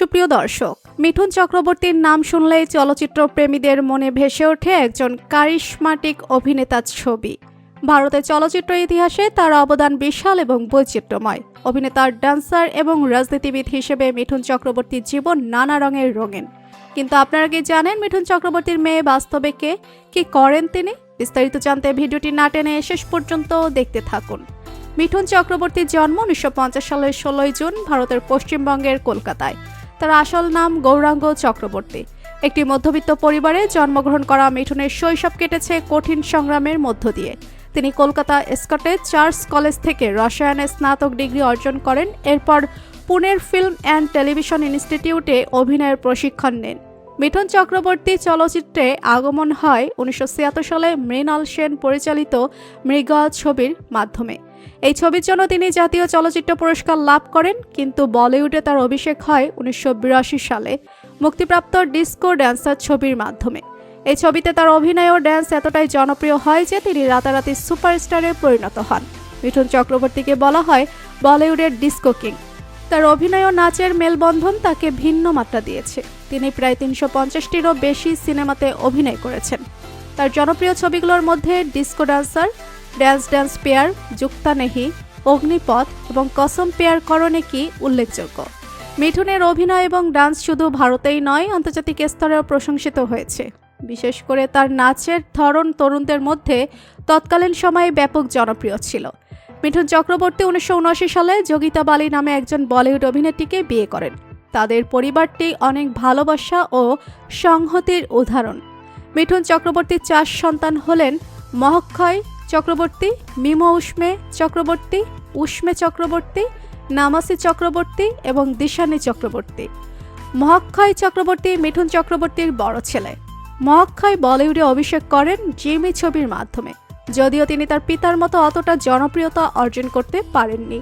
সুপ্রিয় দর্শক, মিঠুন চক্রবর্তীর নাম শুনলেই চলচ্চিত্র প্রেমীদের মনে ভেসে ওঠে একজন কারিশমাটিক অভিনেতার ছবি। ভারতের চলচ্চিত্র ইতিহাসে তার অবদান বিশাল এবং বৈচিত্র্যময়। অভিনেতার ডান্সার এবং রাজনীতিবিদ হিসেবে মিঠুন চক্রবর্তীর জীবন নানা রঙের রঙিন। কিন্তু আপনারা কি জানেন মিঠুন চক্রবর্তীর মেয়ে বাস্তবে কে? কি করেন তিনি? বিস্তারিত জানতে ভিডিওটি না টেনে শেষ পর্যন্ত দেখতে থাকুন। মিঠুন চক্রবর্তীর জন্ম উনিশশো পঞ্চাশ সালের ষোলোই জুন ভারতের পশ্চিমবঙ্গের কলকাতায়। তার আসল নাম গৌরাঙ্গ চক্রবর্তী। একটি মধ্যবিত্ত পরিবারে জন্মগ্রহণ করা মিঠুনের শৈশব কেটেছে কঠিন সংগ্রামের মধ্য দিয়ে। তিনি কলকাতা স্কটে চার্লস কলেজ থেকে রসায়নে স্নাতক ডিগ্রি অর্জন করেন। এরপর পুনের ফিল্ম অ্যান্ড টেলিভিশন ইনস্টিটিউটে অভিনয়ের প্রশিক্ষণ নেন। মিঠুন চক্রবর্তী চলচ্চিত্রে আগমন হয় উনিশশো ছিয়াত্তর সালে মৃণাল সেন পরিচালিত মৃগা ছবির মাধ্যমে। এই ছবির জন্য তিনি জাতীয় চলচ্চিত্র পুরস্কার লাভ করেন, কিন্তু বলিউডে তার অভিষেক হয় উনিশশো বিরাশি সালে, মুক্তিপ্রাপ্ত ডিস্কো ড্যান্সার ছবির মাধ্যমে। এই ছবিতে তার অভিনয় ও ড্যান্স এতটাই জনপ্রিয় হয় যে তিনি রাতারাতি সুপারস্টারে পরিণত হন। মিঠুন চক্রবর্তীকে বলা হয় বলিউডের ডিস্কো কিং। তার অভিনয় ও নাচের মেলবন্ধন তাকে ভিন্ন মাত্রা দিয়েছে। তিনি প্রায় তিনশো পঞ্চাশটিরও বেশি সিনেমাতে অভিনয় করেছেন। তার জনপ্রিয় ছবিগুলোর মধ্যে disco dancer dance dance Pyaar, Jhukta Nahin, Agneepath এবং কসম পেয়ার করণে কি উল্লেখযোগ্য? মিঠুনের অভিনয় এবং ডান্স শুধু ভারতেই নয়, আন্তর্জাতিক স্তরেও প্রশংসিত হয়েছে। বিশেষ করে তার নাচের ধরন তরুণদের মধ্যে তৎকালীন সময়ে ব্যাপক জনপ্রিয় ছিল। মিঠুন চক্রবর্তী উনিশশো উনআশি সালে যোগিতা বালি নামে একজন বলিউড অভিনেত্রীকে বিয়ে করেন। তাদের পরিবারটি অনেক ভালোবাসা ও সংহতির উদাহরণ। মিঠুন চক্রবর্তীর চার সন্তান হলেন মহক্ষয় চক্রবর্তী, মিম উষ্মে চক্রবর্তী উষ্মে চক্রবর্তী, নামাসি চক্রবর্তী এবং দিশানি চক্রবর্তী। মহাক্ষয় চক্রবর্তী, মিঠুন চক্রবর্তীর বড় ছেলে। মহাক্ষয় বলিউডে অভিষেক করেন জিমি ছবির মাধ্যমে। যদিও তিনি তার পিতার মতো অতটা জনপ্রিয়তা অর্জন করতে পারেননি,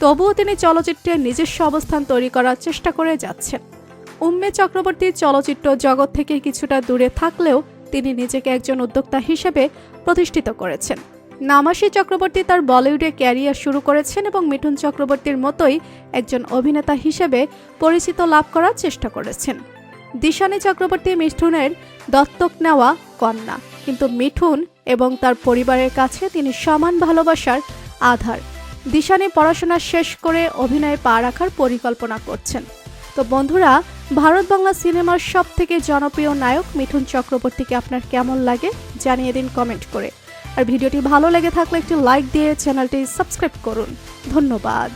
তবুও তিনি চলচ্চিত্রে নিজস্ব অবস্থান তৈরি করার চেষ্টা করে যাচ্ছেন। উম্মে চক্রবর্তী চলচ্চিত্র জগৎ থেকে কিছুটা দূরে থাকলেও তিনি নিজেকে একজন উদ্যোক্তা হিসেবে প্রতিষ্ঠিত করেছেন। নামাসি চক্রবর্তী তার বলিউডে ক্যারিয়ার শুরু করেছেন এবং মিঠুন চক্রবর্তীর মতোই একজন অভিনেতা হিসেবে পরিচিত লাভ করার চেষ্টা করেছেন। দিশানি চক্রবর্তী মিঠুনের দত্তক নেওয়া কন্যা, কিন্তু মিঠুন এবং তার পরিবারের কাছে তিনি সমান ভালোবাসার আধার। দিশানি পড়াশোনা শেষ করে অভিনয়ে পা রাখার পরিকল্পনা করছেন। তো বন্ধুরা, ভারত বাংলা সিনেমার সব থেকে জনপ্রিয় নায়ক মিঠুন চক্রবর্তীকে আপনার কেমন লাগে জানিয়ে দিন কমেন্ট করে। আর ভিডিওটি ভালো লেগে থাকলে একটি লাইক দিয়ে চ্যানেলটি সাবস্ক্রাইব করুন। ধন্যবাদ।